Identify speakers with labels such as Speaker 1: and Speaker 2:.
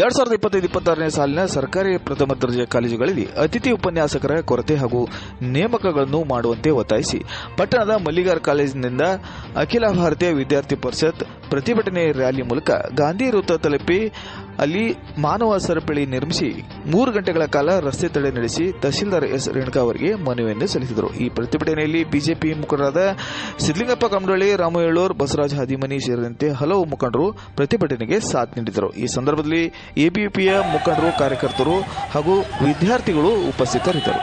Speaker 1: ಎರಡ್ ಸಾವಿರದ ಇಪ್ಪತ್ತೈದು, ಇಪ್ಪತ್ತಾರನೇ ಸಾಲಿನ ಸರ್ಕಾರಿ ಪ್ರಥಮ ದರ್ಜೆ ಕಾಲೇಜುಗಳಲ್ಲಿ ಅತಿಥಿ ಉಪನ್ಯಾಸಕರ ಕೊರತೆ ಹಾಗೂ ನೇಮಕಗಳನ್ನು ಮಾಡುವಂತೆ ಒತ್ತಾಯಿಸಿ. ಪಟ್ಟಣದ ಮಲ್ಲಿಗಾರ್ ಕಾಲೇಜಿನಿಂದ ಅಖಿಲ ಭಾರತೀಯ ವಿದ್ಯಾರ್ಥಿ ಪರಿಷತ್ ಪ್ರತಿಭಟನೆ ರ್ಯಾಲಿ ಮೂಲಕ ಗಾಂಧಿ ವೃತ್ತ ತಲುಪಿ ಅಲ್ಲಿ ಮಾನವ ಸರಪಳಿ ನಿರ್ಮಿಸಿ ಮೂರು ಗಂಟೆಗಳ ಕಾಲ ರಸ್ತೆ ತಡೆ ನಡೆಸಿ ತಹಸೀಲ್ದಾರ್ ಎಸ್ ರೇಣುಕಾ ಅವರಿಗೆ ಮನವಿಯನ್ನು ಸಲ್ಲಿಸಿದರು. ಈ ಪ್ರತಿಭಟನೆಯಲ್ಲಿ ಬಿಜೆಪಿ ಮುಖಂಡರಾದ ಸಿದ್ದಲಿಂಗಪ್ಪ ಕಮಡಳ್ಳಿ ರಾಮಯಳ್ಳೂರ್ ಬಸವರಾಜ ಹದಿಮನಿ ಸೇರಿದಂತೆ ಹಲವು ಮುಖಂಡರು ಪ್ರತಿಭಟನೆಗೆ ಸಾಥ್ ನೀಡಿದರು. ಈ ಸಂದರ್ಭದಲ್ಲಿ ಎಬಿಪಿಯ ಮುಖಂಡರು, ಕಾರ್ಯಕರ್ತರು ಹಾಗೂ ವಿದ್ಯಾರ್ಥಿಗಳು ಉಪಸ್ಥಿತರಿದ್ದರು.